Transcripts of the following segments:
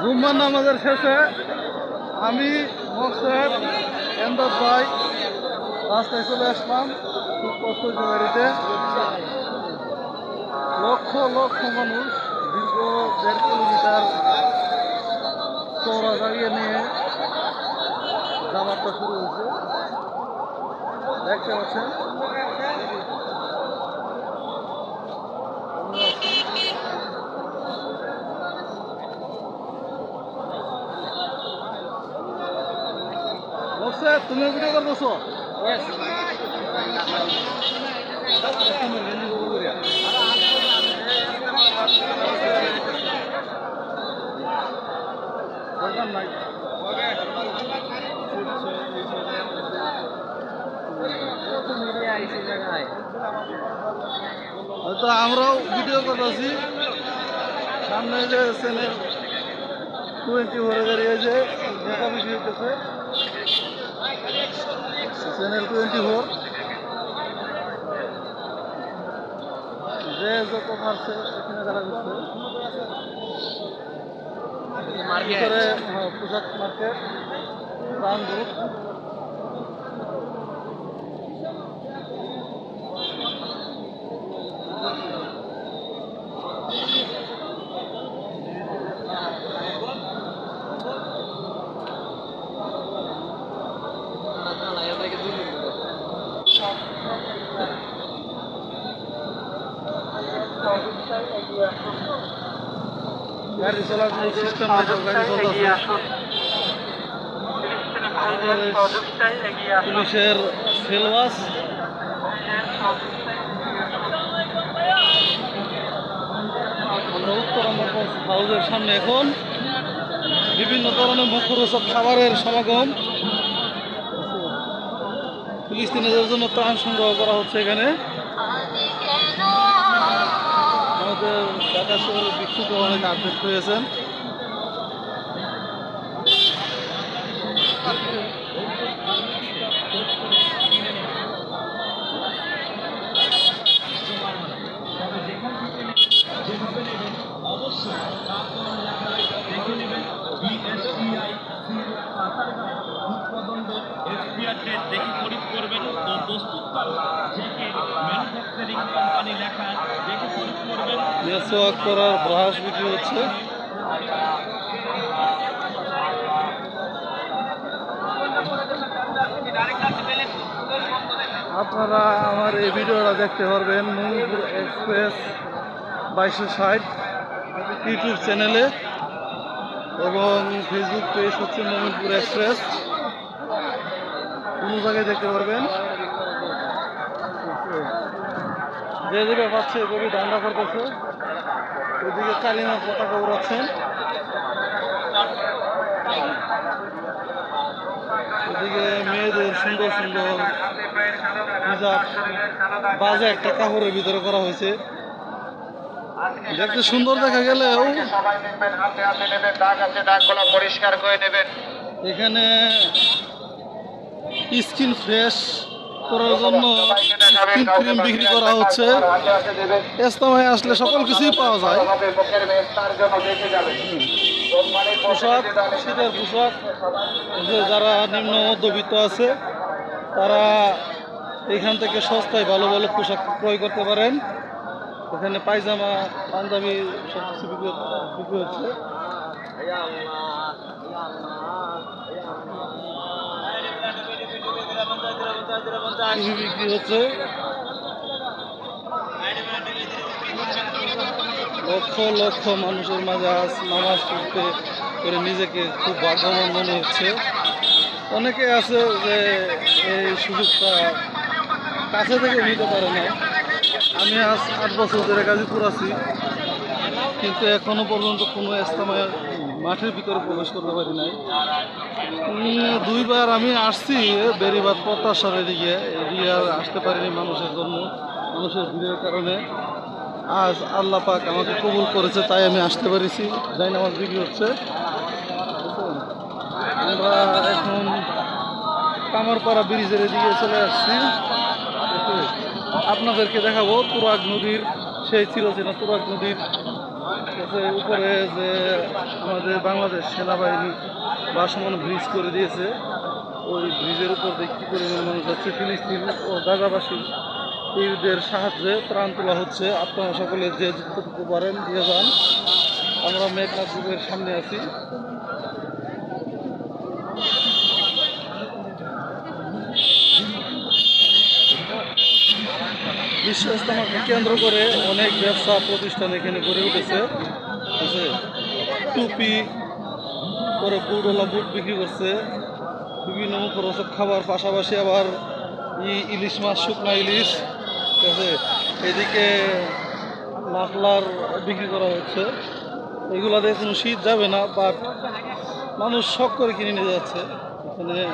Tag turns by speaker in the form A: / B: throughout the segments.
A: জুম্মার নামাজের শেষে আমি মোকসেদ এন্দাজ ভাই রাস্তায় চলে আসলাম খুব কষ্ট হয়েছে লক্ষ লক্ষ মানুষ দীর্ঘ দেড় কিলোমিটার চৌড়া দাঁড়িয়ে নিয়ে যাওয়াটা শুরু হয়েছে। দেখতে পাচ্ছেন? তুমি ভিডিও করতেছো? নাই। হয়তো আমরাও ভিডিও করতেছি। সামনে যে চ্যানেল টোয়েন্টি ফোর দাঁড়িয়ে যে দেখা বেশি হইতেছে। Channel twenty four. যে যত পারছে এখানে তারা করছে। ভিতরে হ্যাঁ, পোশাক মার্কেট প্রাণ গ্রুপ গাড়ি কোনো সিস্টেম পুলিশের সেলবাস আমরা হাউসের সামনে এখন বিভিন্ন ধরনের মুখরোচক খাবারের সমাগম ফিলিস্তিনিদের জন্য ত্রাণ সংগ্রহ করা হচ্ছে এখানে। আমাদের ঢাকা শহরের বিক্ষুব্ধ অনেক আপডেট হয়েছেন
B: দেখে
A: মেসোয়াক করার ব্রাশ বিক্রি হচ্ছে। আপনারা আমার এই ভিডিওটা দেখতে পারবেন মঙ্গলপুর এক্সপ্রেস বাইশশো ষাট ইউটিউব চ্যানেলে এবং ফেসবুক পেজ হচ্ছে মঙ্গলপুর এক্সপ্রেস। কোনো জায়গায় দেখতে পারবেন। যে যেটা পাচ্ছে কবি ধান্দা করতেছে। ওইদিকে কালিমা পতাকা উড়াচ্ছেন। ওদিকে মেয়েদের সুন্দর সুন্দর বাজে একটা কাপড়ের ভিতরে করা হয়েছে। দেখতে সুন্দর দেখা
C: দাগগুলো পরিষ্কার করে নেবেন
A: এখানে স্কিন ফ্রেশ করার জন্য ক্রিম বিক্রি করা হচ্ছে। ইস্তেমায় আসলে সকল কিছুই পাওয়া যায়। পোশাক, শীতের পোশাক, যে যারা নিম্ন মধ্যবিত্ত আছে, তারা এখান থেকে সস্তায় ভালো ভালো পোশাক ক্রয় করতে পারেন। এখানে পায়জামা, পাঞ্জাবি সব কিছু বিক্রি হচ্ছে। বিক্রি হচ্ছে। লক্ষ লক্ষ মানুষের মাঝে আজ নামাজ পড়তে করে নিজেকে খুব ভাগ্যবান মনে হচ্ছে। অনেকে আছে যে এই সুযোগটা কাছে থেকে নিতে পারে না আমি আজ আট বছর ধরে গাজীপুর আছি, কিন্তু এখনও পর্যন্ত কোনো ইস্তেমায় মাঠের ভিতরে প্রবেশ করতে পারি নাই। দুইবার আমি আসছি বেরিবাদ প্রত্যাশার এদিকে। এদিকে আর আসতে পারিনি মানুষের জন্য, মানুষের ভিড়ের কারণে। আজ আল্লাহ পাক আমাকে কবুল করেছে, তাই আমি আসতে পেরেছি। যাই নামাজ বিক্রি হচ্ছে? আমরা এখন কামারপাড়া ব্রিজের এদিকে চলে আসছি। আপনাদেরকে দেখাবো তুরাগ নদীর, সেই চিরচেনা তুরাগ নদীর কাছে উপরে যে আমাদের বাংলাদেশ সেনাবাহিনী ভাসমান ব্রিজ করে দিয়েছে, ওই ব্রিজের উপর কী পরিমাণ মানুষ যাচ্ছে ফিলিস্তিন ও গাজাবাসী। এদের সাহায্যে ত্রাণ তোলা হচ্ছে। আপনারা সকলে যে যতটুকু পারেন, দিয়ে যান। আমরা মেঘনাথ যুগের সামনে আছি। বিশ্ব ইস্তেমাকে কেন্দ্র করে অনেক ব্যবসা প্রতিষ্ঠান এখানে গড়ে উঠেছে। ঠিক আছে। টুপি, পরে বুটওয়ালা বুট বিক্রি করছে। বিভিন্ন মুখরোচক খাবার, পাশাপাশি আবার ই- ইলিশ মাছ, শুকনা ইলিশ, ঠিক আছে? এদিকে মাফলার বিক্রি করা হচ্ছে। এগুলাতে কোনো শীত যাবে না বাট মানুষ শখ করে কিনে নিয়ে যাচ্ছে। এখানে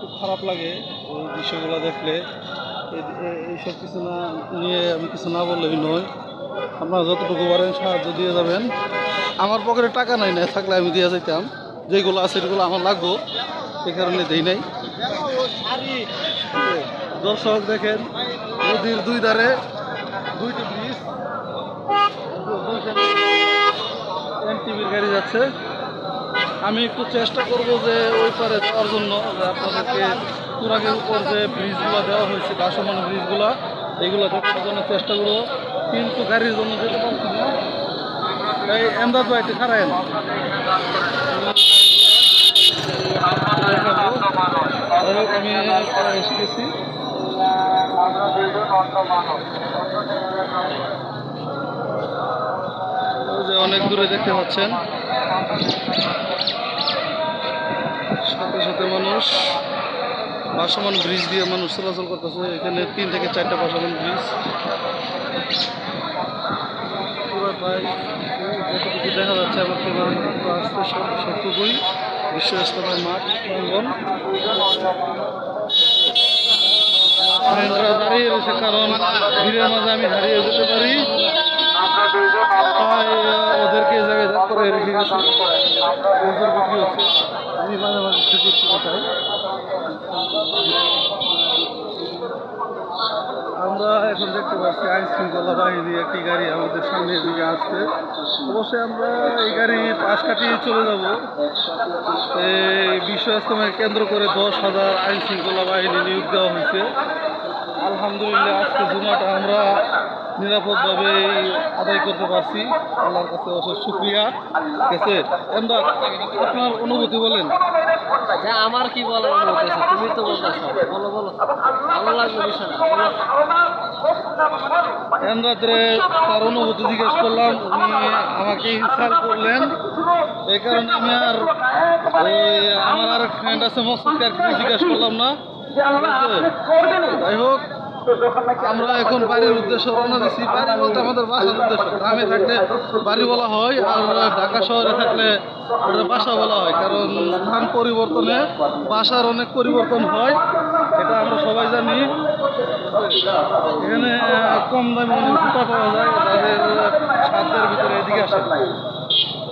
A: খুব খারাপ লাগে এই বিষয়গুলো দেখলে। এই- এই- এইসব কিছু না নিয়ে আমি কিছু না বললেই নয়। আপনারা যতটুকু পারেন সাহায্য দিয়ে যাবেন। আমার পকেটে টাকা নাই না, থাকলে আমি দিয়ে যেতাম যেগুলো আছে সেগুলো আমার লাগবো এই কারণে দেই নাই। দর্শক দেখেন, নদীর দুই ধারে দুইটি ব্রিজ এনটিভির গাড়ি যাচ্ছে। আমি একটু চেষ্টা করব যে ওই পারে যাওয়ার জন্য আপনাদেরকে তুরাগের উপর যে ব্রিজগুলো দেওয়া হয়েছে ভাসমান ব্রিজগুলো এইগুলো দেখার জন্য চেষ্টা করব। কিন্তু গাড়ির জন্য যেতে পারছি না। এই এমদাদ ভাই একটু খারায়েন আমি এসে গেছি যে অনেক দূরে দেখতে পাচ্ছেন। সাথে সাথে মানুষ। ভাসমান ব্রিজ দিয়ে মানুষ চলাচল করতেছে। এখানে তিন থেকে চারটা ভাসমান ব্রিজ যতটুকু দেখা যাচ্ছে আমার ক্যামেরা আসতে সব সবটুকুই। বিশ্ব ইস্তমার মাঠ প্রাঙ্গন দাঁড়িয়ে রয়েছে কারণ ভিড়ের মাঝে আমি হারিয়ে যেতে পারি। তাই ওদেরকে জায়গায় করে রেখে গেছে। আমি মাঝে মাঝে খুঁজে এখন দেখতে পাচ্ছি আইন শৃঙ্খলা বাহিনী একটি গাড়ি আমাদের সামনের দিকে আসছে। অবশ্যই আমরা এই গাড়ি পাশ কাটিয়ে চলে যাব। এই বিশ্ব কেন্দ্র করে দশ হাজার আইন শৃঙ্খলা বাহিনী নিয়োগ দেওয়া হয়েছে। আলহামদুলিল্লাহ, আজকে জুমাটা আমরা নিরাপদভাবে আদায় করতে পারছি। আল্লাহর কাছে অশেষ শুক্রিয়া। ঠিক আছে? এমদাদ আপনার অনুভূতি বলেন।
D: যা আমার কি বলার অনুমতি আছে? তুমি তো বলতেছো। বলো বলো। ভালো লাগল বিষয়টা।
A: এমদাদরে তার অনুভূতি জিজ্ঞেস করলাম উনি আমাকে ইনসাল করলেন। এই কারণে আমি আর আমার আর ফ্রেন্ড আছে কিছু জিজ্ঞেস করলাম না। যাই হোক আমরা এখন বাড়ির উদ্দেশ্যে রওনা দিচ্ছি বাড়ি বলতে আমাদের বাসার উদ্দেশ্য। গ্রামে থাকলে বাড়ি বলা হয় আর ঢাকা শহরে থাকলে বাসা বলা হয়। কারণ স্থান পরিবর্তনে বাসার অনেক পরিবর্তন হয়। এটা আমরা সবাই জানি। এখানে কম দামে অনেক পাওয়া যায়। যাদের সাধ্যের ভিতরে এদিকে আসে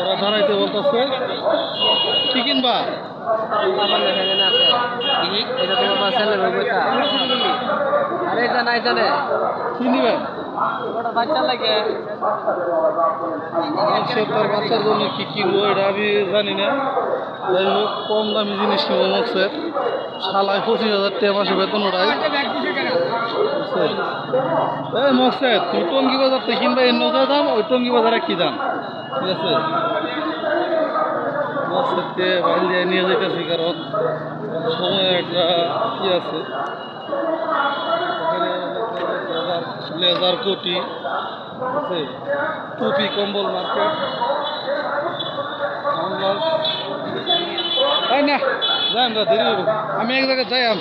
A: ওরা দাঁড়াইতে বলতেছে। কি কিনবা?
D: আমার লেখা এখানে আছে এটা তোমার বা ছেলে বইটা আরে এটা না এটা
A: কি নিবেন
D: বাচ্চা লাগে।
A: তার বাচ্চার জন্য কি কিনবো এটা আমি জানি না। যাই হোক কম দামি জিনিস কিনবো মকসের সালায় পঁচিশ হাজার টাকা মাসে বেতন ওটাই। এই মকসেদ তুমি টঙ্গি বাজার থেকে কিনবা এর নজা দাম, ওই টঙ্গি বাজারে কি দাম? ঠিক আছে? মকসেদকে বাইরে দিয়ে নিয়ে যেতেছি কারণ সময় একটা কি আছে? লেজার কোটি আছে? টুপি, কম্বল মার্কেট তাই না, যাই আমরা দেরি আমি এক জায়গায় যাই আম।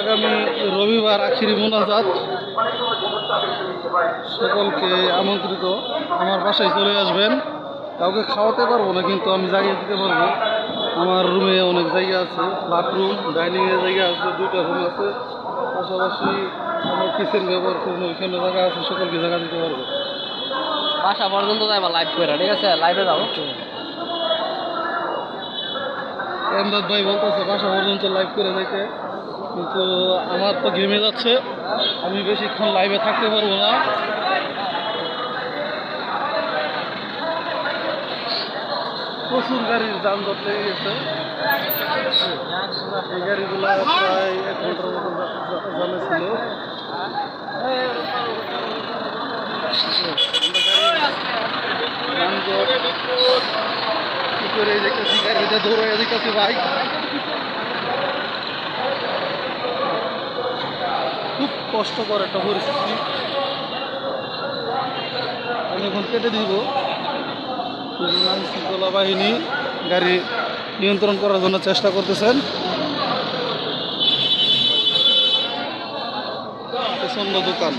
A: আগামী রবিবার আখিরি মোনাজাত। সকলকে আমন্ত্রিত। আমার বাসায় চলে আসবেন। কাউকে খাওয়াতে পারব না, কিন্তু আমি জায়গা দিতে পারব। আমার রুমে অনেক জায়গা আছে। ফ্ল্যাট রুম ডাইনিংয়ের জায়গা আছে দুটো রুম আছে। পাশাপাশি আমার কিচেন ব্যবহার করুন ওইখানে জায়গা আছে, সকলকে জায়গা দিতে পারব।
D: বাসা পর্যন্ত যাইবা লাইভ করে ঠিক আছে? লাইভে যাও।
A: এমদাদ ভাই বলতেছে, বাসা পর্যন্ত লাইভ করে যাইতে। কিন্তু আমার তো ঘেমে যাচ্ছে। আমি বেশিক্ষণ লাইভে থাকতে পারব না। প্রচুর গাড়ির যানজট লেগে গেছে। এই গাড়িগুলো প্রায় এক ঘণ্টার মতন জামে ছিল। কি করে দেখতেছি গাড়িটা দৌড়াইয়া দেখতেছি বাইক খুব কষ্টকর একটা পরিস্থিতি আমি এখন কেটে দিব। শৃঙ্খলা বাহিনী গাড়ি নিয়ন্ত্রণ করার জন্য চেষ্টা করতেছেন। প্রচণ্ড দোকান।